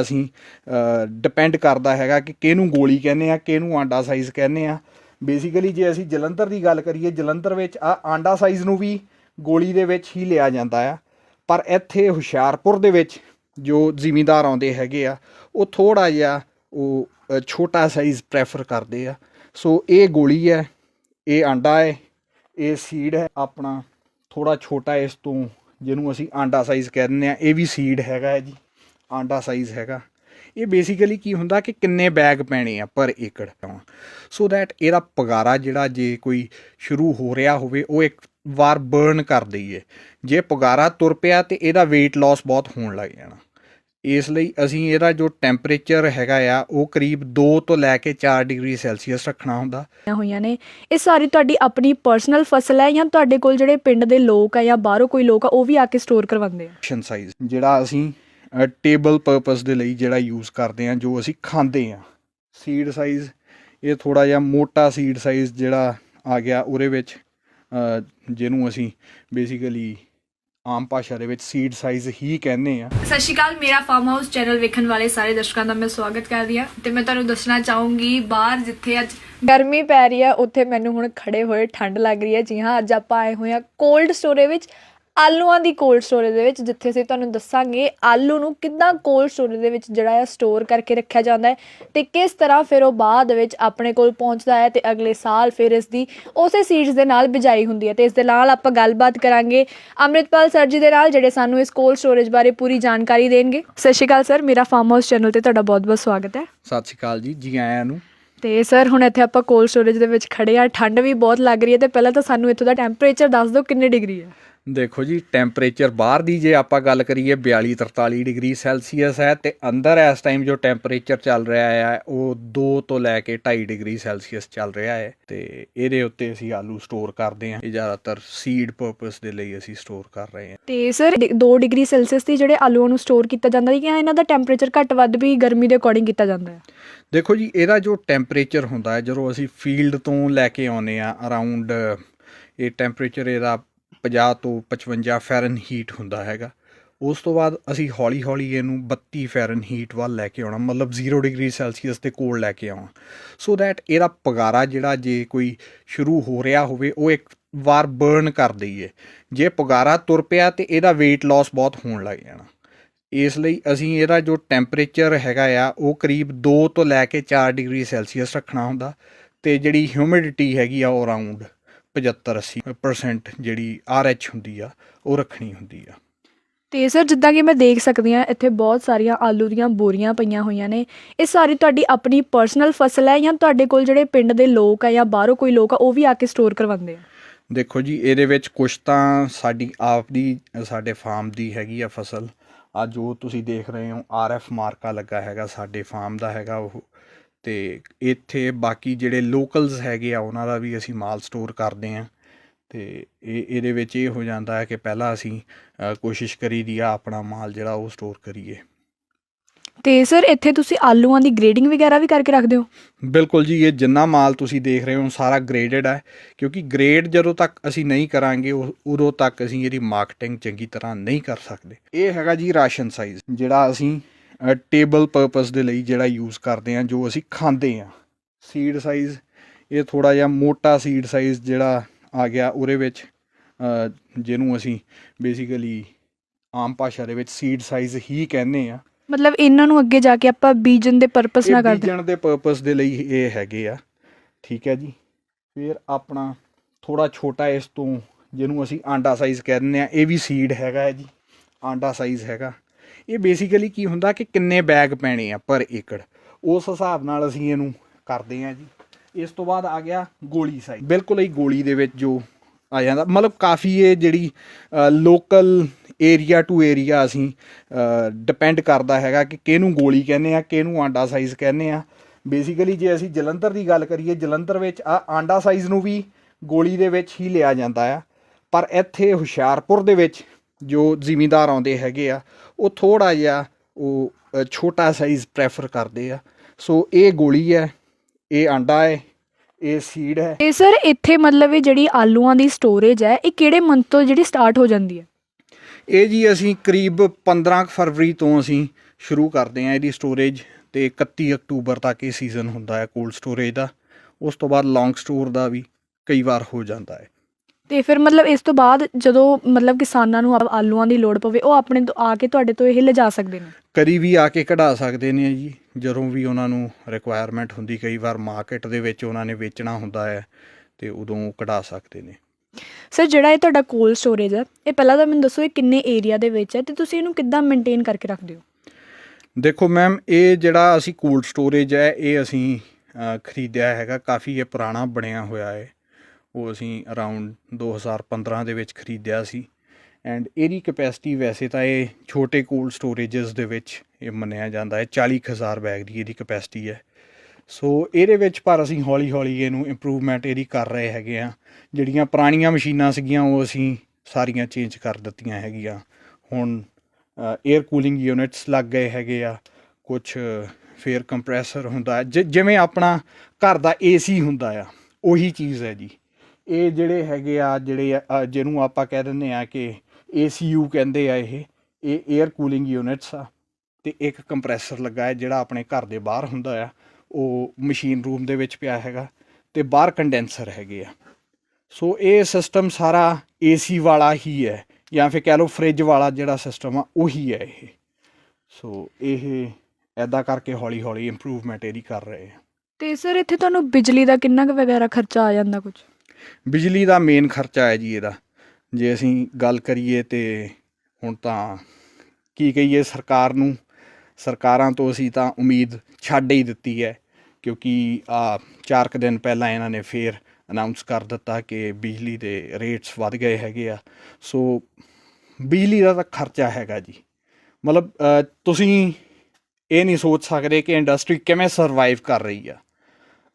ਅਸੀਂ ਡਿਪੈਂਡ ਕਰਦਾ ਹੈਗਾ ਕਿ ਕਿਹਨੂੰ ਗੋਲੀ ਕਹਿੰਦੇ ਆ, ਕਿਹਨੂੰ ਆਂਡਾ ਸਾਈਜ਼ ਕਹਿੰਦੇ ਆ। ਬੇਸਿਕਲੀ ਜੇ ਅਸੀਂ ਜਲੰਧਰ ਦੀ ਗੱਲ ਕਰੀਏ, ਜਲੰਧਰ ਵਿੱਚ ਆ ਆਂਡਾ ਸਾਈਜ਼ ਨੂੰ ਵੀ ਗੋਲੀ ਦੇ ਵਿੱਚ ਹੀ ਲਿਆ ਜਾਂਦਾ ਆ। ਪਰ ਇੱਥੇ ਹੁਸ਼ਿਆਰਪੁਰ ਦੇ ਵਿੱਚ ਜੋ ਜ਼ਿਮੀਂਦਾਰ ਆਉਂਦੇ ਹੈਗੇ ਆ, ਉਹ ਥੋੜਾ ਜਿਹਾ ਉਹ ਛੋਟਾ ਸਾਈਜ਼ ਪ੍ਰੈਫਰ ਕਰਦੇ ਆ। ਸੋ ਇਹ ਗੋਲੀ ਹੈ, ਇਹ ਆਂਡਾ ਹੈ, ਇਹ ਸੀਡ ਹੈ, ਆਪਣਾ ਥੋੜਾ ਛੋਟਾ ਇਸ ਤੋਂ, ਜਿਹਨੂੰ ਅਸੀਂ ਆਂਡਾ ਸਾਈਜ਼ ਕਹਿੰਦੇ ਆ, ਇਹ ਵੀ ਸੀਡ ਹੈਗਾ ਹੈ ਜੀ। ਆਂਡਾ ਸਾਈਜ਼ ਹੈਗਾ। ਇਹ ਬੇਸਿਕਲੀ ਕੀ ਹੁੰਦਾ ਕਿ ਕਿੰਨੇ ਬੈਗ ਪੈਣੇ ਆ ਪਰ ਏਕੜ ਸੋ ਦੈਟ ਇਹਦਾ ਪਗਾਰਾ ਜਿਹੜਾ ਜੇ ਕੋਈ ਸ਼ੁਰੂ ਹੋ ਰਿਹਾ ਹੋਵੇ ਉਹ ਇੱਕ ਵਾਰ ਬਰਨ ਕਰ ਦਈਏ। ਜੇ ਪਗਾਰਾ ਤੁਰ ਪਿਆ ਤੇ ਇਹਦਾ weight loss ਬਹੁਤ ਹੋਣ ਲੱਗ ਜਾਣਾ। ਇਸ ਲਈ ਅਸੀਂ ਇਹਦਾ ਜੋ ਟੈਂਪਰੇਚਰ ਹੈਗਾ ਆ ਉਹ ਕਰੀਬ 2 ਤੋਂ ਲੈ ਕੇ 4 ਡਿਗਰੀ ਸੈਲਸੀਅਸ ਰੱਖਣਾ ਹੁੰਦਾ। ਹੋਈਆਂ ਨੇ। ਇਹ ਸਾਰੀ ਤੁਹਾਡੀ ਆਪਣੀ ਪਰਸਨਲ ਫਸਲ ਹੈ ਜਾਂ ਤੁਹਾਡੇ ਕੋਲ ਜਿਹੜੇ ਪਿੰਡ ਦੇ ਲੋਕ ਆ ਜਾਂ ਬਾਹਰੋਂ ਕੋਈ ਲੋਕ ਆ ਉਹ ਵੀ ਆ ਕੇ ਸਟੋਰ ਕਰਵਾਉਂਦੇ ਆ? ਸਾਈਜ਼ ਜਿਹੜਾ ਅਸੀਂ ਟੇਬਲ ਪਰਪਸ ਦੇ ਲਈ ਜਿਹੜਾ ਯੂਜ਼ ਕਰਦੇ ਆ ਜੋ ਅਸੀਂ ਖਾਂਦੇ ਆ ਸੀਡ ਸਾਈਜ਼ ਇਹ ਥੋੜਾ ਜਿਹਾ ਮੋਟਾ ਸੀਡ ਸਾਈਜ਼ ਜਿਹੜਾ ਆ ਗਿਆ, ਉਹਦੇ ਵਿੱਚ ਜਿਹਨੂੰ ਅਸੀਂ ਬੇਸਿਕਲੀ ਆਮ ਭਾਸ਼ਾ ਦੇ ਵਿੱਚ ਸੀਡ ਸਾਈਜ਼ ਹੀ ਕਹਿੰਦੇ ਆ ਸਤਿ ਸ਼੍ਰੀ ਅਕਾਲ, ਮੇਰਾ ਫਾਰਮ ਹਾਊਸ ਚੈਨਲ ਵੇਖਣ ਵਾਲੇ ਸਾਰੇ ਦਰਸ਼ਕਾਂ ਦਾ ਮੈਂ ਸਵਾਗਤ ਕਰਦੀ ਹਾਂ। ਤੇ ਮੈਂ ਤੁਹਾਨੂੰ ਦੱਸਣਾ ਚਾਹੂੰਗੀ, ਬਾਹਰ ਜਿੱਥੇ ਅੱਜ ਗਰਮੀ ਪੈ ਰਹੀ ਹੈ, ਉੱਥੇ ਮੈਨੂੰ ਹੁਣ ਖੜੇ ਹੋਏ ਠੰਡ ਲੱਗ ਰਹੀ ਹੈ। ਜੀ ਹਾਂ, ਅੱਜ ਆਪਾਂ ਆਏ ਹੋਏ ਹਾਂ ਕੋਲਡ ਸਟੋਰੇਜ ਵਿੱਚ। ਆਲੂਆਂ ਦੀ ਕੋਲਡ ਸਟੋਰੇਜ ਦੇ ਵਿੱਚ ਜਿੱਥੇ ਅਸੀਂ ਤੁਹਾਨੂੰ ਦੱਸਾਂਗੇ ਆਲੂ ਨੂੰ ਕਿੱਦਾਂ ਕੋਲਡ ਸਟੋਰੇਜ ਦੇ ਵਿੱਚ ਜਿਹੜਾ ਹੈ ਸਟੋਰ ਕਰਕੇ ਰੱਖਿਆ ਜਾਂਦਾ ਹੈ ਤੇ ਕਿਸ ਤਰ੍ਹਾਂ ਫਿਰ ਉਹ ਬਾਅਦ ਵਿੱਚ ਆਪਣੇ ਕੋਲ ਪਹੁੰਚਦਾ ਹੈ ਤੇ ਅਗਲੇ ਸਾਲ ਫਿਰ ਇਸ ਦੀ ਉਸੇ ਸੀਡਸ ਦੇ ਨਾਲ ਬਿਜਾਈ ਹੁੰਦੀ ਹੈ ਤੇ ਇਸ ਦੇ ਨਾਲ ਆਪਾਂ ਗੱਲਬਾਤ ਕਰਾਂਗੇ। ਅੰਮ੍ਰਿਤਪਾਲ ਸਰ ਜੀ ਦੇ ਨਾਲ ਜਿਹੜੇ ਸਾਨੂੰ ਇਸ ਕੋਲਡ ਸਟੋਰੇਜ ਬਾਰੇ ਪੂਰੀ ਜਾਣਕਾਰੀ ਦੇਣਗੇ। ਸਤਿ ਸ਼੍ਰੀ ਅਕਾਲ ਸਰ ਮੇਰਾ ਫਾਰਮ ਹਾਊਸ ਚੈਨਲ ਤੇ ਤੁਹਾਡਾ ਬਹੁਤ-ਬਹੁਤ ਸਵਾਗਤ ਹੈ। ਸਤਿ ਸ਼੍ਰੀ ਅਕਾਲ ਜੀ ਜੀ ਆਇਆਂ ਨੂੰ। ਤੇ ਸਰ ਹੁਣ ਇੱਥੇ ਆਪਾਂ ਕੋਲਡ ਸਟੋਰੇਜ ਦੇ ਵਿੱਚ ਖੜੇ ਆ ਠੰਡ ਵੀ ਬਹੁਤ ਲੱਗ ਰਹੀ ਹੈ ਤੇ ਪਹਿਲਾਂ ਤਾਂ ਸਾਨੂੰ ਇੱਥੋਂ ਦਾ ਟੈਂਪਰੇਚਰ ਦੱਸ ਦਿਓ ਕਿੰਨੇ ਡਿਗਰੀ ਹੈ। ਦੇਖੋ ਜੀ ਟੈਂਪਰੇਚਰ ਬਾਹਰ ਦੀ ਜੇ ਆਪਾਂ ਗੱਲ ਕਰੀਏ 42 43 ਡਿਗਰੀ ਸੈਲਸੀਅਸ ਹੈ ਤੇ ਅੰਦਰ ਇਸ ਟਾਈਮ ਜੋ ਟੈਂਪਰੇਚਰ ਚੱਲ ਰਿਹਾ ਹੈ ਉਹ 2 ਤੋਂ ਲੈ ਕੇ 2.5 ਡਿਗਰੀ ਸੈਲਸੀਅਸ ਚੱਲ ਰਿਹਾ ਹੈ ਤੇ ਇਹਦੇ ਉੱਤੇ ਅਸੀਂ ਆਲੂ ਸਟੋਰ ਕਰਦੇ ਹਾਂ। ਇਹ ਜ਼ਿਆਦਾਤਰ ਸੀਡ ਪਰਪਸ ਦੇ ਲਈ ਅਸੀਂ ਸਟੋਰ ਕਰ ਰਹੇ ਹਾਂ। ਤੇ ਸਰ 2 ਡਿਗਰੀ ਸੈਲਸੀਅਸ ਤੇ ਜਿਹੜੇ ਆਲੂਆਂ ਨੂੰ ਸਟੋਰ ਕੀਤਾ ਜਾਂਦਾ ਹੈ ਕਿ ਇਹਨਾਂ ਦਾ ਟੈਂਪਰੇਚਰ ਘੱਟ ਵੱਧ ਵੀ ਗਰਮੀ ਦੇ ਅਕੋਰਡਿੰਗ ਕੀਤਾ ਜਾਂਦਾ ਹੈ? ਦੇਖੋ ਜੀ ਇਹਦਾ ਜੋ ਟੈਂਪਰੇਚਰ ਹੁੰਦਾ ਹੈ ਜਦੋਂ ਅਸੀਂ ਫੀਲਡ ਤੋਂ ਲੈ ਕੇ ਆਉਨੇ ਆ ਅਰਾਊਂਡ ਇਹ ਟੈਂਪਰੇਚਰ ਇਹਦਾ 50 ਤੋਂ 55 ਫੈਰਨ ਹੀਟ ਹੁੰਦਾ ਹੈਗਾ। ਉਸ ਤੋਂ ਬਾਅਦ ਅਸੀਂ ਹੌਲੀ ਹੌਲੀ ਇਹਨੂੰ 32 ਫੈਰਨ ਹੀਟ ਵੱਲ ਲੈ ਕੇ ਆਉਣਾ, ਮਤਲਬ 0 ਡਿਗਰੀ ਸੈਲਸੀਅਸ ਦੇ ਕੋਲ ਲੈ ਕੇ ਆਉਣਾ। ਸੋ ਦੈਟ ਇਹਦਾ ਪਗਾਰਾ ਜਿਹੜਾ ਜੇ ਕੋਈ ਸ਼ੁਰੂ ਹੋ ਰਿਹਾ ਹੋਵੇ, ਉਹ ਇੱਕ ਵਾਰ ਬਰਨ ਕਰ ਦਈਏ। ਜੇ ਪਗਾਰਾ ਤੁਰ ਪਿਆ ਤੇ ਇਹਦਾ weight loss ਬਹੁਤ ਹੋਣ ਲੱਗ ਜਾਣਾ। ਇਸ ਲਈ ਅਸੀਂ ਇਹਦਾ ਜੋ ਟੈਂਪਰੇਚਰ ਹੈਗਾ ਆ, ਉਹ ਕਰੀਬ 2 ਤੋਂ ਲੈ ਕੇ 4 ਡਿਗਰੀ ਸੈਲਸੀਅਸ ਰੱਖਣਾ ਹੁੰਦਾ ਤੇ ਜਿਹੜੀ ਹਿਊਮਿਡਿਟੀ ਹੈਗੀ ਆ ਉਹ ਅਰਾਊਂਡ 75 80% ਜਿਹੜੀ RH ਹੁੰਦੀ ਆ ਉਹ ਰੱਖਣੀ ਹੁੰਦੀ ਆ। ਤੇ ਸਰ ਜਿੱਦਾਂ ਕਿ ਮੈਂ ਦੇਖ ਸਕਦੀ ਹਾਂ ਇੱਥੇ ਬਹੁਤ ਸਾਰੀਆਂ ਆਲੂ ਦੀਆਂ ਬੋਰੀਆਂ ਪਈਆਂ ਹੋਈਆਂ ਨੇ। ਇਹ ਸਾਰੀ ਤੁਹਾਡੀ ਆਪਣੀ ਪਰਸਨਲ ਫਸਲ ਹੈ ਜਾਂ ਤੁਹਾਡੇ ਕੋਲ ਜਿਹੜੇ ਪਿੰਡ ਦੇ ਲੋਕ ਆ ਜਾਂ ਬਾਹਰੋਂ ਕੋਈ ਲੋਕ ਆ ਉਹ ਵੀ ਆ ਕੇ ਸਟੋਰ ਕਰਵਾਉਂਦੇ ਆ? ਦੇਖੋ ਜੀ ਇਹਦੇ ਵਿੱਚ ਕੁਝ ਤਾਂ ਸਾਡੀ ਆਪ ਦੀ ਸਾਡੇ ਫਾਰਮ ਦੀ ਹੈਗੀ ਆ ਫਸਲ। ਆ ਜੋ ਤੁਸੀਂ ਦੇਖ ਰਹੇ ਹੋ ਆਰਐਫ ਮਾਰਕਾ ਲੱਗਾ ਹੈਗਾ ਸਾਡੇ ਫਾਰਮ ਦਾ ਹੈਗਾ ਉਹ। ਤੇ ਇੱਥੇ ਬਾਕੀ ਜਿਹੜੇ ਲੋਕਲਸ ਹੈਗੇ ਆ ਉਹਨਾਂ ਦਾ ਵੀ ਅਸੀਂ ਮਾਲ ਸਟੋਰ ਕਰਦੇ ਆ ਤੇ ਇਹ ਇਹਦੇ ਵਿੱਚ ਇਹ ਹੋ ਜਾਂਦਾ ਹੈ ਕਿ ਪਹਿਲਾਂ ਅਸੀਂ ਕੋਸ਼ਿਸ਼ ਕਰੀਦੀ ਆ ਆਪਣਾ ਮਾਲ ਜਿਹੜਾ ਉਹ ਸਟੋਰ ਕਰੀਏ। ਤੇ ਸਰ ਇੱਥੇ ਤੁਸੀਂ ਆਲੂਆਂ ਦੀ ਗ੍ਰੇਡਿੰਗ ਵਗੈਰਾ ਵੀ ਕਰਕੇ ਰੱਖਦੇ ਹੋ? ਬਿਲਕੁਲ ਜੀ ਇਹ ਜਿੰਨਾ ਮਾਲ ਤੁਸੀਂ ਦੇਖ ਰਹੇ ਹੋ ਸਾਰਾ ਗ੍ਰੇਡਡ ਹੈ। ਕਿਉਂਕਿ ਗ੍ਰੇਡ ਜਦੋਂ ਤੱਕ ਅਸੀਂ ਨਹੀਂ ਕਰਾਂਗੇ ਉਦੋਂ ਤੱਕ ਅਸੀਂ ਇਹਦੀ ਮਾਰਕੀਟਿੰਗ ਚੰਗੀ ਤਰ੍ਹਾਂ ਨਹੀਂ ਕਰ ਸਕਦੇ। ਇਹ ਹੈਗਾ ਜੀ ਰਾਸ਼ਨ ਸਾਈਜ਼ ਜਿਹੜਾ ਅਸੀਂ ਟੇਬਲ ਪਰਪਸ ਦੇ ਲਈ ਜਿਹੜਾ ਯੂਜ਼ ਕਰਦੇ ਹਾਂ ਜੋ ਅਸੀਂ ਖਾਂਦੇ ਹਾਂ। ਸੀਡ ਸਾਈਜ਼ ਇਹ ਥੋੜਾ ਜਿਹਾ ਮੋਟਾ ਸੀਡ ਸਾਈਜ਼ ਜਿਹੜਾ ਆ ਗਿਆ ਉਹਦੇ ਵਿੱਚ ਜਿਹਨੂੰ ਅਸੀਂ ਬੇਸਿਕਲੀ ਆਮ ਭਾਸ਼ਾ ਦੇ ਵਿੱਚ ਸੀਡ ਸਾਈਜ਼ ਹੀ ਕਹਿੰਦੇ ਆ ਮਤਲਬ ਇਹਨਾਂ ਨੂੰ ਅੱਗੇ ਜਾ ਕੇ ਆਪਾਂ ਬੀਜਣ ਦੇ ਪਰਪਸ ਨਾਲ ਕਰਦੇ ਬੀਜਣ ਦੇ ਪਰਪਸ ਦੇ ਲਈ ਇਹ ਹੈਗੇ ਆ। ਠੀਕ ਹੈ ਜੀ। ਫਿਰ ਆਪਣਾ ਥੋੜਾ ਛੋਟਾ ਇਸ ਤੋਂ ਜਿਹਨੂੰ ਅਸੀਂ ਆਂਡਾ ਸਾਈਜ਼ ਕਹਿੰਦੇ ਆ ਇਹ ਵੀ ਸੀਡ ਹੈਗਾ ਹੈ ਜੀ। ਆਂਡਾ ਸਾਈਜ਼ ਹੈਗਾ। ਇਹ ਬੇਸਿਕਲੀ ਕੀ ਹੁੰਦਾ ਕਿ ਕਿੰਨੇ ਬੈਗ ਪੈਣੇ ਆ ਪਰ ਏਕੜ। ਉਸ ਹਿਸਾਬ ਨਾਲ ਅਸੀਂ ਇਹਨੂੰ ਕਰਦੇ ਆ ਜੀ। ਇਸ ਤੋਂ ਬਾਅਦ ਆ ਗਿਆ ਗੋਲੀ ਸਾਈਜ਼ ਬਿਲਕੁਲ ਹੀ ਗੋਲੀ ਦੇ ਵਿੱਚ ਜੋ ਆ ਜਾਂਦਾ। ਮਤਲਬ ਕਾਫੀ ਇਹ ਜਿਹੜੀ ਲੋਕਲ ਏਰੀਆ ਟੂ ਏਰੀਆ ਅਸੀਂ ਡਿਪੈਂਡ ਕਰਦਾ ਹੈਗਾ ਕਿ ਕਿਹਨੂੰ ਗੋਲੀ ਕਹਿੰਦੇ ਆ, ਕਿਹਨੂੰ ਆਂਡਾ ਸਾਈਜ਼ ਕਹਿੰਦੇ ਆ। ਬੇਸਿਕਲੀ ਜੇ ਅਸੀਂ ਜਲੰਧਰ ਦੀ ਗੱਲ ਕਰੀਏ, ਜਲੰਧਰ ਵਿੱਚ ਆ ਆਂਡਾ ਸਾਈਜ਼ ਨੂੰ ਵੀ ਗੋਲੀ ਦੇ ਵਿੱਚ ਹੀ ਲਿਆ ਜਾਂਦਾ ਆ। ਪਰ ਇੱਥੇ ਹੁਸ਼ਿਆਰਪੁਰ ਦੇ ਵਿੱਚ ਜੋ ਜ਼ਿਮੀਂਦਾਰ ਆਉਂਦੇ ਹੈਗੇ ਆ ਉਹ ਥੋੜਾ ਜਿਹਾ ਉਹ ਛੋਟਾ ਸਾਈਜ਼ ਪ੍ਰੈਫਰ ਕਰਦੇ ਆ। ਸੋ ਇਹ ਗੋਲੀ ਹੈ ਇਹ ਆਂਡਾ ਹੈ ਇਹ ਸੀਡ ਹੈ। ਤੇ ਸਰ ਇੱਥੇ ਮਤਲਬ ਇਹ ਜਿਹੜੀ ਆਲੂਆਂ ਦੀ ਸਟੋਰੇਜ ਹੈ ਇਹ ਕਿਹੜੇ ਮੰਥ ਤੋਂ ਜਿਹੜੀ ਸਟਾਰਟ ਹੋ ਜਾਂਦੀ ਹੈ? ਇਹ ਜੀ ਅਸੀਂ ਕਰੀਬ 15 ਕੁ ਫਰਵਰੀ ਤੋਂ ਅਸੀਂ ਸ਼ੁਰੂ ਕਰਦੇ ਆ ਇਹਦੀ ਸਟੋਰੇਜ ਤੇ 31 ਅਕਤੂਬਰ ਤੱਕ ਇਹ ਸੀਜ਼ਨ ਹੁੰਦਾ ਹੈ ਕੋਲਡ ਸਟੋਰੇਜ ਦਾ। ਉਸ ਤੋਂ ਬਾਅਦ ਲੌਂਗ ਸਟੋਰ ਦਾ ਵੀ ਕਈ ਵਾਰ ਹੋ ਜਾਂਦਾ ਹੈ। ਤੇ ਫਿਰ ਮਤਲਬ ਇਸ ਤੋਂ ਬਾਅਦ ਜਦੋਂ ਮਤਲਬ ਕਿਸਾਨਾਂ ਨੂੰ ਆ- ਆਲੂਆਂ ਦੀ ਲੋੜ ਪਵੇ ਉਹ ਆਪਣੇ ਤੋਂ ਆ ਕੇ ਤੁਹਾਡੇ ਤੋਂ ਇਹ ਲਿਜਾ ਸਕਦੇ ਨੇ? ਕਦੀ ਵੀ ਆ ਕੇ ਕਢਾ ਸਕਦੇ ਨੇ ਜੀ। ਜਦੋਂ ਵੀ ਉਹਨਾਂ ਨੂੰ ਰਿਕੁਆਇਰਮੈਂਟ ਹੁੰਦੀ ਕਈ ਵਾਰ ਮਾਰਕੀਟ ਦੇ ਵਿੱਚ ਉਹਨਾਂ ਨੇ ਵੇਚਣਾ ਹੁੰਦਾ ਹੈ ਤੇ ਉਦੋਂ ਕਢਾ ਸਕਦੇ ਨੇ। ਸਰ ਜਿਹੜਾ ਇਹ ਤੁਹਾਡਾ ਕੋਲਡ ਸਟੋਰੇਜ ਹੈ ਇਹ ਪਹਿਲਾਂ ਤਾਂ ਮੈਨੂੰ ਦੱਸੋ ਇਹ ਕਿੰਨੇ ਏਰੀਆ ਦੇ ਵਿੱਚ ਹੈ ਤੇ ਤੁਸੀਂ ਇਹਨੂੰ ਕਿੱਦਾਂ ਮੇਨਟੇਨ ਕਰਕੇ ਰੱਖਦੇ ਹੋ? ਦੇਖੋ ਮੈਮ ਇਹ ਜਿਹੜਾ ਅਸੀਂ ਕੋਲਡ ਸਟੋਰੇਜ ਹੈ ਇਹ ਅਸੀਂ ਅ, ਖਰੀਦਿਆ ਹੈਗਾ। ਕਾਫੀ ਇਹ ਪੁਰਾਣਾ ਬਣਿਆ ਹੋਇਆ ਹੈ। ਉਹ ਅਸੀਂ ਅਰਾਊਂਡ 2015 ਦੇ ਵਿੱਚ ਖਰੀਦਿਆ ਸੀ। ਐਂਡ ਇਹਦੀ ਕਪੈਸਿਟੀ ਵੈਸੇ ਤਾਂ ਇਹ ਛੋਟੇ ਕੋਲਡ ਸਟੋਰੇजेस ਦੇ ਵਿੱਚ ਇਹ ਮੰਨਿਆ ਜਾਂਦਾ ਹੈ 40000 ਬੈਗ ਦੀ ਇਹਦੀ ਕਪੈਸਿਟੀ ਹੈ। ਸੋ ਇਹਦੇ ਵਿੱਚ ਪਰ ਅਸੀਂ ਹੌਲੀ-ਹੌਲੀ ਇਹਨੂੰ ਇੰਪਰੂਵਮੈਂਟ ਇਹਦੀ ਕਰ ਰਹੇ ਹੈਗੇ ਆ ਜਿਹੜੀਆਂ ਪੁਰਾਣੀਆਂ ਮਸ਼ੀਨਾਂ ਸੀਗੀਆਂ, ਉਹ ਅਸੀਂ ਸਾਰੀਆਂ ਚੇਂਜ ਕਰ ਦਿੱਤੀਆਂ ਹੈਗੀਆਂ। ਹੁਣ ਏਅਰ ਕੂਲਿੰਗ ਯੂਨਿਟਸ ਲੱਗ ਗਏ ਹੈਗੇ ਆ। ਕੁਝ ਫੇਅਰ ਕੰਪਰੈਸਰ ਹੁੰਦਾ ਜਿਵੇਂ ਆਪਣਾ ਘਰ ਦਾ ਏਸੀ ਹੁੰਦਾ ਆ, ਉਹੀ ਚੀਜ਼ ਹੈ ਜੀ। ਇਹ ਜਿਹੜੇ ਹੈਗੇ ਆ, ਜਿਹੜੇ ਜਿਹਨੂੰ ਆਪਾਂ ਕਹਿ ਦਿੰਦੇ ਆ ਕਿ ਏਸੀਯੂ ਕਹਿੰਦੇ ਆ ਇਹ ਇਹ 에ਅਰ ਕੂਲਿੰਗ ਯੂਨਿਟਸ ਆ ਤੇ ਇੱਕ ਕੰਪਰੈਸਰ ਲੱਗਾ ਹੈ ਜਿਹੜਾ ਆਪਣੇ ਘਰ ਦੇ ਬਾਹਰ ਹੁੰਦਾ ਆ, ਉਹ ਮਸ਼ੀਨ ਰੂਮ ਦੇ ਵਿੱਚ ਪਿਆ ਹੈਗਾ ਤੇ ਬਾਹਰ ਕੰਡੈਂਸਰ ਹੈਗੇ ਆ। ਸੋ ਇਹ ਸਿਸਟਮ ਸਾਰਾ ਏਸੀ ਵਾਲਾ ਹੀ ਹੈ, ਜਾਂ ਫਿਰ ਕਹਿ ਲਓ ਫ੍ਰਿਜ ਵਾਲਾ ਜਿਹੜਾ ਸਿਸਟਮ ਆ, ਉਹੀ ਹੈ ਇਹ। ਸੋ ਇਹ ਐਦਾਂ ਕਰਕੇ ਹੌਲੀ ਹੌਲੀ ਇੰਪਰੂਵਮੈਂਟ ਇਹਦੀ ਕਰ ਰਹੇ ਆ। ਤੇ ਸਰ ਇੱਥੇ ਤੁਹਾਨੂੰ ਬਿਜਲੀ ਦਾ ਕਿੰਨਾ ਕੁ ਵਗੈਰਾ ਖਰਚਾ ਆ ਜਾਂਦਾ ਕੁਝ ਬਿਜਲੀ ਦਾ ਮੇਨ ਖਰਚਾ ਹੈ ਜੀ ਇਹਦਾ। ਜੇ ਅਸੀਂ ਗੱਲ ਕਰੀਏ ਤੇ ਹੁਣ ਤਾਂ ਕੀ ਕਹੀਏ ਸਰਕਾਰ ਨੂੰ, ਸਰਕਾਰਾਂ ਤੋਂ ਅਸੀਂ ਤਾਂ ਉਮੀਦ ਛੱਡ ਹੀ ਦਿੱਤੀ ਹੈ, ਕਿਉਂਕਿ ਆ ਚਾਰ ਕੁ ਦਿਨ ਪਹਿਲਾਂ ਇਹਨਾਂ ਨੇ ਫੇਰ ਅਨਾਉਂਸ ਕਰ ਦਿੱਤਾ ਕਿ ਬਿਜਲੀ ਦੇ ਰੇਟਸ ਵੱਧ ਗਏ ਹੈਗੇ ਆ। ਸੋ ਬਿਜਲੀ ਦਾ ਤਾਂ ਖਰਚਾ ਹੈਗਾ ਜੀ। ਮਤਲਬ ਤੁਸੀਂ ਇਹ ਨਹੀਂ ਸੋਚ ਸਕਦੇ ਕਿ ਇੰਡਸਟਰੀ ਕਿਵੇਂ ਸਰਵਾਈਵ ਕਰ ਰਹੀ ਆ।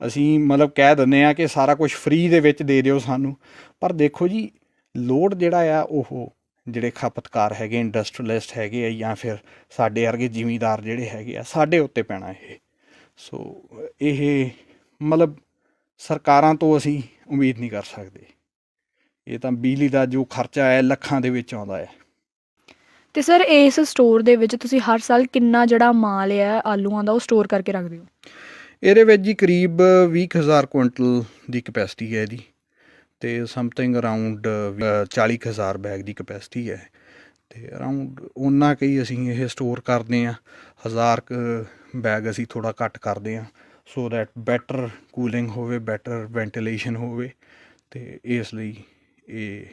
ਅਸੀਂ ਮਤਲਬ ਕਹਿ ਦਿੰਦੇ ਆ ਕਿ ਸਾਰਾ ਕੁਝ ਫ੍ਰੀ ਦੇ ਵਿੱਚ ਦੇ ਦਿਓ ਸਾਨੂੰ। ਪਰ ਦੇਖੋ ਜੀ ਲੋਡ ਜਿਹੜਾ ਆ ਉਹ ਜਿਹੜੇ ਖਪਤਕਾਰ ਹੈਗੇ ਇੰਡਸਟਰੀਅਲਿਸਟ ਹੈਗੇ ਆ ਜਾਂ ਫਿਰ ਸਾਡੇ ਵਰਗੇ ਜ਼ਿਮੀਂਦਾਰ ਜਿਹੜੇ ਹੈਗੇ ਆ, ਸਾਡੇ ਉੱਤੇ ਪੈਣਾ ਇਹ। ਸੋ ਇਹ ਮਤਲਬ ਸਰਕਾਰਾਂ ਤੋਂ ਅਸੀਂ ਉਮੀਦ ਨਹੀਂ ਕਰ ਸਕਦੇ। ਇਹ ਤਾਂ ਬਿਜਲੀ ਦਾ ਜੋ ਖਰਚਾ ਹੈ, ਲੱਖਾਂ ਦੇ ਵਿੱਚ ਆਉਂਦਾ ਹੈ। ਤੇ ਸਰ, ਇਸ ਸਟੋਰ ਦੇ ਵਿੱਚ ਤੁਸੀਂ ਹਰ ਸਾਲ ਕਿੰਨਾ ਜਿਹੜਾ ਮਾਲ ਹੈ ਆਲੂਆਂ ਦਾ ਉਹ ਸਟੋਰ ਕਰਕੇ ਰੱਖਦੇ ਹੋ? ਇਹਦੇ ਵਿੱਚ ਜੀ ਕਰੀਬ 20000 ਕੁਇੰਟਲ ਦੀ ਕਪੈਸਿਟੀ ਹੈ ਇਹਦੀ ਤੇ ਸਮਥਿੰਗ ਅਰਾਊਂਡ 40000 ਬੈਗ ਦੀ ਕਪੈਸਿਟੀ ਹੈ ਤੇ ਅਰਾਊਂਡ ਉਹਨਾਂ ਕਈ ਅਸੀਂ ਇਹ ਸਟੋਰ ਕਰਦੇ ਆ ਹਜ਼ਾਰ ਕ ਬੈਗ ਅਸੀਂ ਥੋੜਾ ਘੱਟ ਕਰਦੇ ਆ ਸੋ ਦੈਟ ਬੈਟਰ ਕੂਲਿੰਗ ਹੋਵੇ ਬੈਟਰ ਵੈਂਟੀਲੇਸ਼ਨ ਹੋਵੇ ਤੇ ਇਸ ਲਈ ਇਹ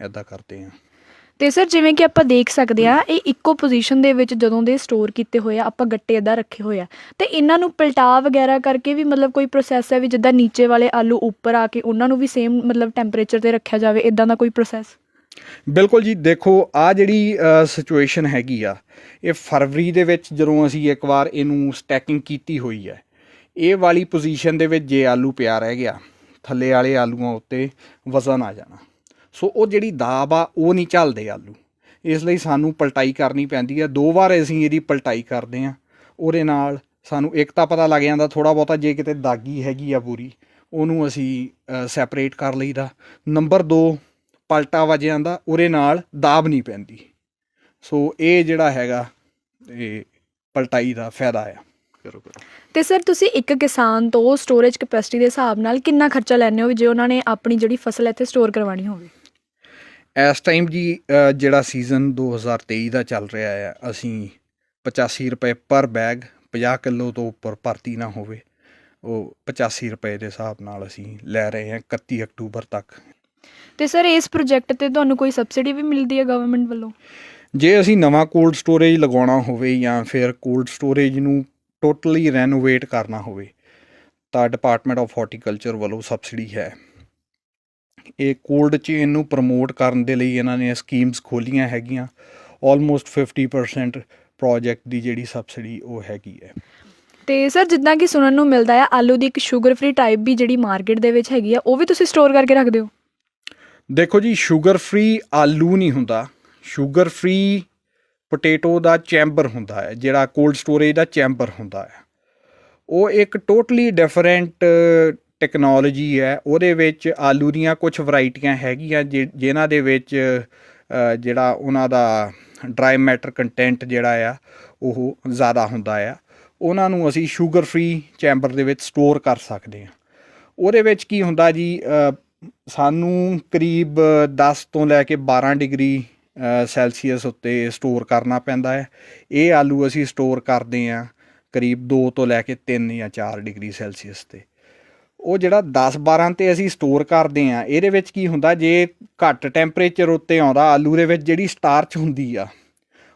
ਐਦਾਂ ਕਰਦੇ ਆ ਤੇ ਸਰ, ਜਿਵੇਂ ਕਿ ਆਪਾਂ ਦੇਖ ਸਕਦੇ ਆ ਇਹ ਇੱਕੋ ਪੋਜੀਸ਼ਨ ਦੇ ਵਿੱਚ ਜਦੋਂ ਦੇ ਸਟੋਰ ਕੀਤੇ ਹੋਏ ਆ, ਆਪਾਂ ਗੱਟੇ ਇਦਾਂ ਰੱਖੇ ਹੋਏ ਆ। ਤੇ ਇਹਨਾਂ ਨੂੰ ਪਲਟਾ ਵਗੈਰਾ ਕਰਕੇ ਵੀ ਮਤਲਬ ਕੋਈ ਪ੍ਰੋਸੈਸ ਹੈ ਵੀ ਜਿੱਦਾਂ ਨੀਚੇ ਵਾਲੇ ਆਲੂ ਉੱਪਰ ਆ ਕੇ ਉਹਨਾਂ ਨੂੰ ਵੀ ਸੇਮ ਮਤਲਬ ਟੈਂਪਰੇਚਰ ਤੇ ਰੱਖਿਆ ਜਾਵੇ, ਇਦਾਂ ਦਾ ਕੋਈ ਪ੍ਰੋਸੈਸ ਬਿਲਕੁਲ ਜੀ, ਦੇਖੋ ਆ ਜਿਹੜੀ ਸਿਚੁਏਸ਼ਨ ਹੈਗੀ ਆ, ਇਹ ਫਰਵਰੀ ਦੇ ਵਿੱਚ ਜਦੋਂ ਅਸੀਂ ਇੱਕ ਵਾਰ ਇਹਨੂੰ ਸਟੈਕਿੰਗ ਕੀਤੀ ਹੋਈ ਹੈ, ਇਹ ਵਾਲੀ ਪੋਜੀਸ਼ਨ ਦੇ ਵਿੱਚ ਜੇ ਆਲੂ ਪਿਆ ਰਹਿ ਗਿਆ, ਥੱਲੇ ਵਾਲੇ ਆਲੂਆਂ ਉੱਤੇ ਵਜ਼ਨ ਆ ਜਾਣਾ। ਸੋ ਉਹ ਜਿਹੜੀ ਦਾਬ ਆ ਉਹ ਨਹੀਂ ਚੱਲਦੇ ਆਲੂ। ਇਸ ਲਈ ਸਾਨੂੰ ਪਲਟਾਈ ਕਰਨੀ ਪੈਂਦੀ ਹੈ ਦੋ ਵਾਰ ਅਸੀਂ ਇਹਦੀ ਪਲਟਾਈ ਕਰਦੇ ਆ। ਉਹਦੇ ਨਾਲ ਸਾਨੂੰ ਇੱਕ ਤਾਂ ਪਤਾ ਲੱਗ ਜਾਂਦਾ ਥੋੜਾ ਬਹੁਤਾ ਜੇ ਕਿਤੇ ਦਾਗੀ ਹੈਗੀ ਆ ਪੂਰੀ ਉਹਨੂੰ ਅਸੀਂ ਸੈਪਰੇਟ ਕਰ ਲਈਦਾ। ਨੰਬਰ 2 ਪਲਟਾ ਵੱਜ ਜਾਂਦਾ ਉਹਦੇ ਨਾਲ ਦਾਬ ਨਹੀਂ ਪੈਂਦੀ। ਸੋ ਇਹ ਜਿਹੜਾ ਹੈਗਾ ਇਹ ਪਲਟਾਈ ਦਾ ਫਾਇਦਾ ਆ। ਕਰੋ ਕਰੋ। ਤੇ ਸਰ ਤੁਸੀਂ ਇੱਕ ਕਿਸਾਨ ਤੋਂ ਸਟੋਰੇਜ ਕੈਪੈਸਿਟੀ ਦੇ ਹਿਸਾਬ ਨਾਲ ਕਿੰਨਾ ਖਰਚਾ ਲੈਂਦੇ ਹੋ ਵੀ ਜੇ ਉਹਨਾਂ ਨੇ ਆਪਣੀ ਜਿਹੜੀ ਫਸਲ ਇੱਥੇ ਸਟੋਰ ਕਰਵਾਉਣੀ ਹੋਵੇ? ਇਸ ਟਾਈਮ ਜੀ ਜਿਹੜਾ ਸੀਜ਼ਨ 2023 ਦਾ ਚੱਲ ਰਿਹਾ ਆ ਅਸੀਂ 85 ਰੁਪਏ ਪਰ ਬੈਗ 50 ਕਿਲੋ ਤੋਂ ਉੱਪਰ ਭਰਤੀ ਨਾ ਹੋਵੇ। ਉਹ 85 ਰੁਪਏ ਦੇ ਹਿਸਾਬ ਨਾਲ ਅਸੀਂ ਲੈ ਰਹੇ ਹਾਂ 31 ਅਕਤੂਬਰ ਤੱਕ। ਤੇ ਸਰ ਇਸ ਪ੍ਰੋਜੈਕਟ ਤੇ ਤੁਹਾਨੂੰ ਕੋਈ ਸਬਸਿਡੀ ਵੀ ਮਿਲਦੀ ਹੈ ਗਵਰਨਮੈਂਟ ਵੱਲੋਂ? ਜੇ ਅਸੀਂ ਨਵਾਂ ਕੋਲਡ ਸਟੋਰੇਜ ਲਗਾਉਣਾ ਹੋਵੇ ਜਾਂ ਫਿਰ ਕੋਲਡ ਸਟੋਰੇਜ ਨੂੰ ਟੋਟਲੀ ਰੈਨੋਵੇਟ ਕਰਨਾ ਹੋਵੇ ਤਾਂ ਡਿਪਾਰਟਮੈਂਟ ਆਫ ਹਾਰਟੀਕਲਚਰ ਵੱਲੋਂ ਸਬਸਿਡੀ ਹੈ। ਇਹ ਕੋਲਡ ਚੇਨ ਨੂੰ ਪ੍ਰਮੋਟ ਕਰਨ ਦੇ ਲਈ ਇਹਨਾਂ ਨੇ ਸਕੀਮਸ ਖੋਲੀਆਂ ਹੈਗੀਆਂ। ਆਲਮੋਸਟ 50% ਪ੍ਰੋਜੈਕਟ ਦੀ ਜਿਹੜੀ ਸਬਸਿਡੀ ਉਹ ਹੈਗੀ ਹੈ। ਤੇ ਸਰ ਜਿੱਦਾਂ ਕਿ ਸੁਣਨ ਨੂੰ ਮਿਲਦਾ ਹੈ ਆਲੂ ਦੀ ਇੱਕ ਸ਼ੂਗਰ ਫ੍ਰੀ ਟਾਈਪ ਵੀ ਜਿਹੜੀ ਮਾਰਕੀਟ ਦੇ ਵਿੱਚ ਹੈਗੀ ਆ ਉਹ ਵੀ ਤੁਸੀਂ ਸਟੋਰ ਕਰਕੇ ਰੱਖਦੇ ਹੋ? ਦੇਖੋ ਜੀ ਸ਼ੂਗਰ ਫ੍ਰੀ ਆਲੂ ਨਹੀਂ ਹੁੰਦਾ। ਸ਼ੂਗਰ ਫ੍ਰੀ ਪੋਟੇਟੋ ਦਾ ਚੈਂਬਰ ਹੁੰਦਾ ਹੈ ਜਿਹੜਾ ਕੋਲਡ ਸਟੋਰੇਜ ਦਾ ਚੈਂਬਰ ਹੁੰਦਾ ਹੈ। ਉਹ ਇੱਕ ਟੋਟਲੀ ਡਿਫਰੈਂਟ ਟੈਕਨੋਲੋਜੀ ਹੈ, ਉਹਦੇ ਵਿੱਚ ਆਲੂ ਦੀਆਂ ਕੁਝ ਵੈਰਾਈਟੀਆਂ ਹੈਗੀਆਂ ਜਿ- ਜਿਨ੍ਹਾਂ ਦੇ ਵਿੱਚ ਜਿਹੜਾ ਉਹਨਾਂ ਦਾ ਡਰਾਈ ਮੈਟਰ ਕੰਟੈਂਟ ਜਿਹੜਾ ਆ, ਉਹ ਜ਼ਿਆਦਾ ਹੁੰਦਾ ਆ। ਉਹਨਾਂ ਨੂੰ ਅਸੀਂ ਸ਼ੂਗਰ ਫ੍ਰੀ ਚੈਂਬਰ ਦੇ ਵਿੱਚ ਸਟੋਰ ਕਰ ਸਕਦੇ ਹਾਂ। ਉਹਦੇ ਵਿੱਚ ਕੀ ਹੁੰਦਾ ਜੀ ਸਾਨੂੰ ਕਰੀਬ 10 ਤੋਂ ਲੈ ਕੇ 12 ਡਿਗਰੀ ਸੈਲਸੀਅਸ ਉੱਤੇ ਸਟੋਰ ਕਰਨਾ ਪੈਂਦਾ ਹੈ। ਇਹ ਆਲੂ ਅਸੀਂ ਸਟੋਰ ਕਰਦੇ ਹਾਂ ਕਰੀਬ 2 ਤੋਂ ਲੈ ਕੇ 3 ਜਾਂ 4 ਡਿਗਰੀ ਸੈਲਸੀਅਸ ਤੇ। ਉਹ ਜਿਹੜਾ 10 12 ਤੇ ਅਸੀਂ ਸਟੋਰ ਕਰਦੇ ਆ ਇਹਦੇ ਵਿੱਚ ਕੀ ਹੁੰਦਾ, ਜੇ ਘੱਟ ਟੈਂਪਰੇਚਰ ਉੱਤੇ ਆਉਂਦਾ, ਆਲੂ ਦੇ ਵਿੱਚ ਜਿਹੜੀ ਸਟਾਰਚ ਹੁੰਦੀ ਆ,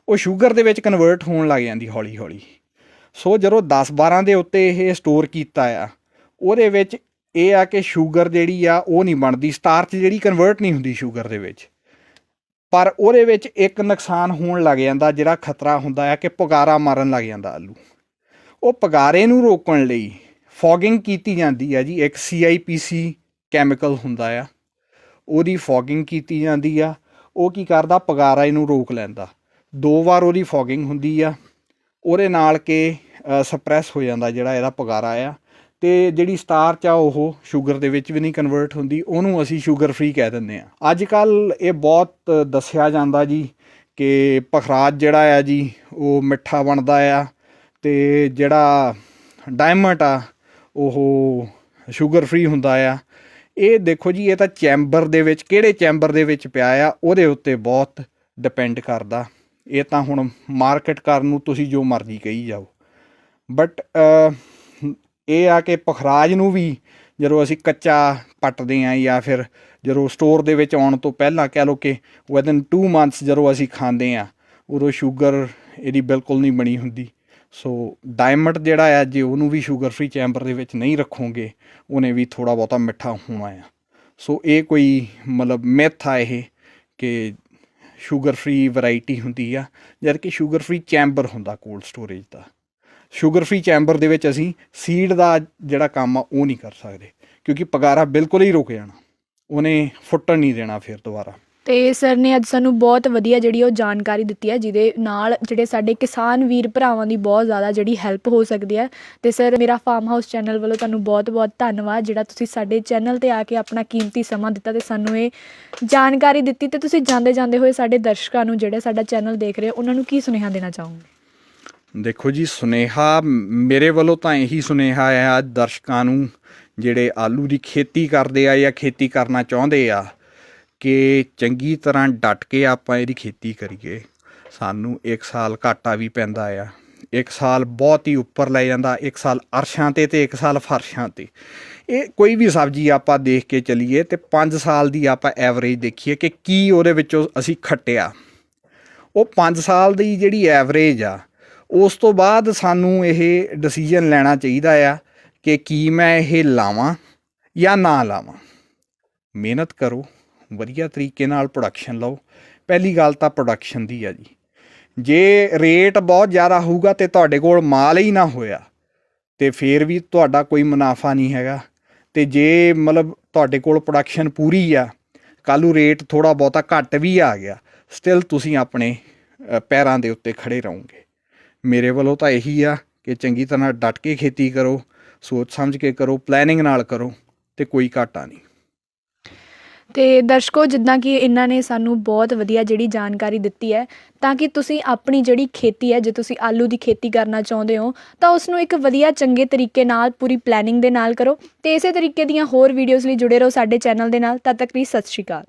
ਉਹ ਸ਼ੂਗਰ ਦੇ ਵਿੱਚ ਕਨਵਰਟ ਹੋਣ ਲੱਗ ਜਾਂਦੀ ਹੌਲੀ ਹੌਲੀ ਸੋ ਜਦੋਂ 10 12 ਦੇ ਉੱਤੇ ਇਹ ਸਟੋਰ ਕੀਤਾ ਆ, ਉਹਦੇ ਵਿੱਚ ਇਹ ਆ ਕਿ ਸ਼ੂਗਰ ਜਿਹੜੀ ਆ, ਉਹ ਨਹੀਂ ਬਣਦੀ ਸਟਾਰਚ ਜਿਹੜੀ ਕਨਵਰਟ ਨਹੀਂ ਹੁੰਦੀ ਸ਼ੂਗਰ ਦੇ ਵਿੱਚ। ਪਰ ਉਹਦੇ ਵਿੱਚ ਇੱਕ ਨੁਕਸਾਨ ਹੋਣ ਲੱਗ ਜਾਂਦਾ, ਜਿਹੜਾ ਖਤਰਾ ਹੁੰਦਾ ਆ ਕਿ ਪਗਾਰਾ ਮਾਰਨ ਲੱਗ ਜਾਂਦਾ ਆਲੂ। ਉਹ ਪਗਾਰੇ ਨੂੰ ਰੋਕਣ ਲਈ ਫੋਗਿੰਗ ਕੀਤੀ ਜਾਂਦੀ ਹੈ ਜੀ, ਇੱਕ CIPC ਕੈਮੀਕਲ ਹੁੰਦਾ ਆ, ਉਹਦੀ ਫੋਗਿੰਗ ਕੀਤੀ ਜਾਂਦੀ ਆ, ਉਹ ਕੀ ਕਰਦਾ, ਪਗਾਰਾ ਇਹਨੂੰ ਰੋਕ ਲੈਂਦਾ। ਦੋ ਵਾਰ ਉਹਦੀ ਫੋਗਿੰਗ ਹੁੰਦੀ ਆ, ਉਹਦੇ ਨਾਲ ਕਿ ਸਪਰੈਸ ਹੋ ਜਾਂਦਾ ਜਿਹੜਾ ਇਹਦਾ ਪਗਾਰਾ ਆ, ਤੇ ਜਿਹੜੀ ਸਟਾਰਚ ਆ ਉਹ ਸ਼ੂਗਰ ਦੇ ਵਿੱਚ ਵੀ ਨਹੀਂ ਕਨਵਰਟ ਹੁੰਦੀ, ਉਹਨੂੰ ਅਸੀਂ ਸ਼ੂਗਰ ਫ੍ਰੀ ਕਹਿ ਦਿੰਦੇ ਆ। ਅੱਜ ਕੱਲ ਇਹ ਬਹੁਤ ਦੱਸਿਆ ਜਾਂਦਾ ਜੀ ਕਿ ਪਖਰਾਜ ਜਿਹੜਾ ਆ ਜੀ, ਉਹ ਮਿੱਠਾ ਬਣਦਾ ਆ, ਤੇ ਜਿਹੜਾ ਡਾਇਮੰਡ ਆ ਉਹ ਸ਼ੂਗਰ ਫ੍ਰੀ ਹੁੰਦਾ ਆ। ਇਹ ਦੇਖੋ ਜੀ, ਇਹ ਤਾਂ ਚੈਂਬਰ ਦੇ ਵਿੱਚ, ਕਿਹੜੇ ਚੈਂਬਰ ਦੇ ਵਿੱਚ ਪਿਆ ਆ, ਉਹਦੇ ਉੱਤੇ ਬਹੁਤ ਡਿਪੈਂਡ ਕਰਦਾ। ਇਹ ਤਾਂ ਹੁਣ ਮਾਰਕੀਟ ਕਰਨ ਨੂੰ ਤੁਸੀਂ ਜੋ ਮਰਜ਼ੀ ਕਹੀ ਜਾਓ। ਬਟ ਇਹ ਆ ਕਿ ਪਖਰਾਜ ਨੂੰ ਵੀ ਜਦੋਂ ਅਸੀਂ ਕੱਚਾ ਪੱਟਦੇ ਆਂ ਜਾਂ ਫਿਰ ਜਦੋਂ ਸਟੋਰ ਦੇ ਵਿੱਚ ਆਉਣ ਤੋਂ ਪਹਿਲਾਂ ਕਹਿ ਲਓ ਕਿ ਵਿਦਨ 2 ਮੰਥਸ ਜਦੋਂ ਅਸੀਂ ਖਾਂਦੇ ਆਂ, ਉਦੋਂ ਸ਼ੂਗਰ ਇਹਦੀ ਬਿਲਕੁਲ ਨਹੀਂ ਬਣੀ ਹੁੰਦੀ। ਸੋ ਡਾਇਮੰਡ ਜਿਹੜਾ ਆ, ਜੇ ਉਹਨੂੰ ਵੀ ਸ਼ੂਗਰ ਫ੍ਰੀ ਚੈਂਬਰ ਦੇ ਵਿੱਚ ਨਹੀਂ ਰੱਖੋਗੇ, ਉਹਨੇ ਵੀ ਥੋੜਾ ਬਹੁਤਾ ਮਿੱਠਾ ਹੋਣਾ ਆ। ਸੋ ਇਹ ਕੋਈ ਮਤਲਬ ਮਿਥ ਆ ਇਹ ਕਿ ਸ਼ੂਗਰ ਫ੍ਰੀ ਵੈਰਾਈਟੀ ਹੁੰਦੀ ਆ, ਜਦ ਕਿ ਸ਼ੂਗਰ ਫ੍ਰੀ ਚੈਂਬਰ ਹੁੰਦਾ ਕੋਲਡ ਸਟੋਰੇਜ ਦਾ। ਸ਼ੂਗਰ ਫ੍ਰੀ ਚੈਂਬਰ ਦੇ ਵਿੱਚ ਅਸੀਂ ਸੀਡ ਦਾ ਜਿਹੜਾ ਕੰਮ ਆ, ਉਹ ਨਹੀਂ ਕਰ ਸਕਦੇ, ਕਿਉਂਕਿ ਪਗਾਰਾ ਬਿਲਕੁਲ ਹੀ ਰੁਕ ਜਾਣਾ। ਉਹਨੇ ਫੁੱਟਣ ਨਹੀਂ ਦੇਣਾ ਫਿਰ ਦੁਬਾਰਾ। ਅਤੇ ਸਰ ਨੇ ਅੱਜ ਸਾਨੂੰ ਬਹੁਤ ਵਧੀਆ ਜਿਹੜੀ ਉਹ ਜਾਣਕਾਰੀ ਦਿੱਤੀ ਹੈ, ਜਿਹਦੇ ਨਾਲ ਜਿਹੜੇ ਸਾਡੇ ਕਿਸਾਨ ਵੀਰ ਭਰਾਵਾਂ ਦੀ ਬਹੁਤ ਜ਼ਿਆਦਾ ਜਿਹੜੀ ਹੈਲਪ ਹੋ ਸਕਦੀ ਹੈ। ਅਤੇ ਸਰ, ਮੇਰਾ ਫਾਰਮ ਹਾਊਸ ਚੈਨਲ ਵੱਲੋਂ ਤੁਹਾਨੂੰ ਬਹੁਤ-ਬਹੁਤ ਧੰਨਵਾਦ, ਜਿਹੜਾ ਤੁਸੀਂ ਸਾਡੇ ਚੈਨਲ ਤੇ ਆ ਕੇ ਆਪਣਾ ਕੀਮਤੀ ਸਮਾਂ ਦਿੱਤਾ ਤੇ ਸਾਨੂੰ ਇਹ ਜਾਣਕਾਰੀ ਦਿੱਤੀ। ਤੇ ਤੁਸੀਂ ਜਾਂਦੇ ਜਾਂਦੇ ਹੋਏ ਸਾਡੇ ਦਰਸ਼ਕਾਂ ਨੂੰ ਜਿਹੜੇ ਸਾਡਾ ਚੈਨਲ ਦੇਖ ਰਹੇ ਉਹਨਾਂ ਨੂੰ ਕੀ ਸੁਨੇਹਾ ਦੇਣਾ ਚਾਹੋਗੇ? ਦੇਖੋ ਜੀ, ਸੁਨੇਹਾ ਮੇਰੇ ਵੱਲੋਂ ਤਾਂ ਇਹੀ ਸੁਨੇਹਾ ਹੈ ਦਰਸ਼ਕਾਂ ਨੂੰ ਜਿਹੜੇ ਆਲੂ ਦੀ ਖੇਤੀ ਕਰਦੇ ਆ ਜਾਂ ਖੇਤੀ ਕਰਨਾ ਚਾਹੁੰਦੇ ਆ ਕਿ ਚੰਗੀ ਤਰ੍ਹਾਂ ਡਟ ਕੇ ਆਪਾਂ ਇਹਦੀ ਖੇਤੀ ਕਰੀਏ। ਸਾਨੂੰ ਇੱਕ ਸਾਲ ਘਾਟਾ ਵੀ ਪੈਂਦਾ ਆ। ਇੱਕ ਸਾਲ ਬਹੁਤ ਹੀ ਉੱਪਰ ਲੈ ਜਾਂਦਾ, ਇੱਕ ਸਾਲ ਅਰਸ਼ਾਂ ਤੇ ਤੇ ਇੱਕ ਸਾਲ ਫਰਸ਼ਾਂ ਤੇ। ਇਹ ਕੋਈ ਵੀ ਸਬਜ਼ੀ ਆਪਾਂ ਦੇਖ ਕੇ ਚਲੀਏ ਤੇ 5 ਸਾਲ ਦੀ ਆਪਾਂ ਐਵਰੇਜ ਦੇਖੀਏ ਕਿ ਕੀ ਉਹਦੇ ਵਿੱਚੋਂ ਅਸੀਂ ਖੱਟਿਆ। ਉਹ 5 ਸਾਲ ਦੀ ਜਿਹੜੀ ਐਵਰੇਜ ਆ, ਉਸ ਤੋਂ ਬਾਅਦ ਸਾਨੂੰ ਇਹ ਡਿਸੀਜਨ ਲੈਣਾ ਚਾਹੀਦਾ ਆ ਕਿ ਕੀ ਮੈਂ ਇਹ ਲਾਵਾਂ ਜਾਂ ਨਾ ਲਾਵਾਂ। ਮਿਹਨਤ ਕਰੋ। ਵਧੀਆ ਤਰੀਕੇ ਨਾਲ ਪ੍ਰੋਡਕਸ਼ਨ ਲਓ। ਪਹਿਲੀ ਗੱਲ ਤਾਂ ਪ੍ਰੋਡਕਸ਼ਨ ਦੀ ਆ ਜੀ। ਜੇ ਰੇਟ ਬਹੁਤ ਜ਼ਿਆਦਾ ਹੋਊਗਾ ਤੇ ਤੁਹਾਡੇ ਕੋਲ ਮਾਲ ਹੀ ਨਾ ਹੋਇਆ, ਤੇ ਫੇਰ ਵੀ ਤੁਹਾਡਾ ਕੋਈ ਮੁਨਾਫਾ ਨਹੀਂ ਹੈਗਾ। ਤੇ ਜੇ ਮਤਲਬ ਤੁਹਾਡੇ ਕੋਲ ਪ੍ਰੋਡਕਸ਼ਨ ਪੂਰੀ ਆ, ਕੱਲ੍ਹ ਨੂੰ ਰੇਟ ਥੋੜਾ ਬਹੁਤਾ ਘੱਟ ਵੀ ਆ ਗਿਆ ਸਟਿਲ ਤੁਸੀਂ ਆਪਣੇ ਪੈਰਾਂ ਦੇ ਉੱਤੇ ਖੜੇ ਰਹੋਗੇ। ਮੇਰੇ ਵੱਲੋਂ ਤਾਂ ਇਹੀ ਆ ਕਿ ਚੰਗੀ ਤਰ੍ਹਾਂ ਡਟ ਕੇ ਖੇਤੀ ਕਰੋ, ਸੋਚ ਸਮਝ ਕੇ ਕਰੋ ਪਲੈਨਿੰਗ ਨਾਲ ਕਰੋ, ਤੇ ਕੋਈ ਘਾਟਾ ਨਹੀਂ। ਤੇ ਦਰਸ਼ਕੋ, ਜਿੱਦਾਂ ਕਿ ਇਹਨਾਂ ਨੇ ਸਾਨੂੰ ਬਹੁਤ ਵਧੀਆ ਜਿਹੜੀ ਜਾਣਕਾਰੀ ਦਿੱਤੀ ਹੈ, ਤਾਂ ਕਿ ਤੁਸੀਂ ਆਪਣੀ ਜਿਹੜੀ ਖੇਤੀ ਹੈ, ਜੇ ਤੁਸੀਂ ਆਲੂ ਦੀ ਖੇਤੀ ਕਰਨਾ ਚਾਹੁੰਦੇ ਹੋ, ਤਾਂ ਉਸ ਨੂੰ ਇੱਕ ਵਧੀਆ ਚੰਗੇ ਤਰੀਕੇ ਨਾਲ ਪੂਰੀ ਪਲੈਨਿੰਗ ਦੇ ਨਾਲ ਕਰੋ। ਤੇ ਇਸੇ ਤਰੀਕੇ ਦੀਆਂ ਹੋਰ ਵੀਡੀਓਜ਼ ਲਈ ਜੁੜੇ ਰਹੋ ਸਾਡੇ ਚੈਨਲ ਦੇ ਨਾਲ। ਤਦ ਤੱਕ ਲਈ ਸਤਿ ਸ਼੍ਰੀ ਅਕਾਲ।